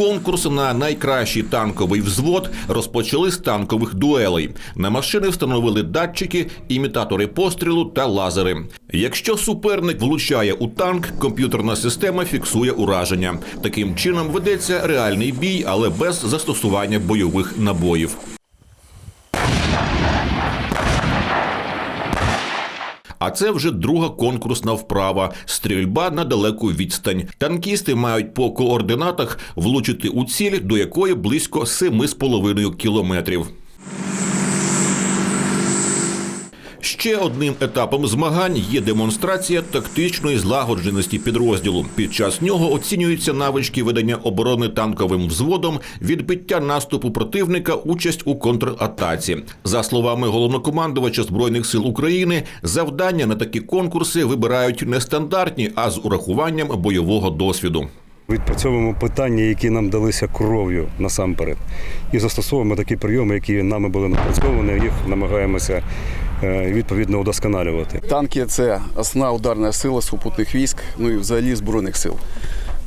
Конкурс на найкращий танковий взвод розпочали з танкових дуелей. На машини встановили датчики, імітатори пострілу та лазери. Якщо суперник влучає у танк, комп'ютерна система фіксує ураження. Таким чином ведеться реальний бій, але без застосування бойових набоїв. А це вже друга конкурсна вправа стрільба на далеку відстань. Танкісти мають по координатах влучити у ціль, до якої близько 7,5 кілометрів. Ще одним етапом змагань є демонстрація тактичної злагодженості підрозділу. Під час нього оцінюються навички ведення оборони танковим взводом, відбиття наступу противника, участь у контратаці. За словами головнокомандувача збройних сил України, завдання на такі конкурси вибирають не стандартні, а з урахуванням бойового досвіду. Відпрацьовуємо питання, які нам далися кров'ю насамперед. І застосовуємо такі прийоми, які нами були напрацьовані, їх намагаємося відповідно удосконалювати. Танки це основна ударна сила супутних військ, ну і взагалі збройних сил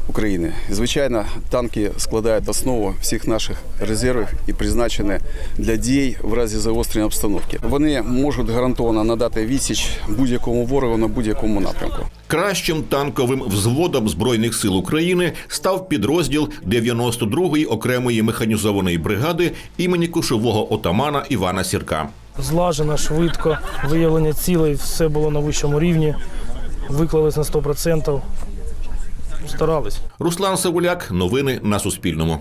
України. І, звичайно, танки складають основу всіх наших резервів і призначені для дій в разі загострення обстановки. Вони можуть гарантовано надати відсіч будь-якому ворогу на будь-якому напрямку. Кращим танковим взводом збройних сил України став підрозділ 92-ї окремої механізованої бригади імені кошового отамана Івана Сірка. Злажено, швидко, виявлення цілей, все було на вищому рівні, виклались на 100%. Старались. Руслан Савуляк, новини на Суспільному.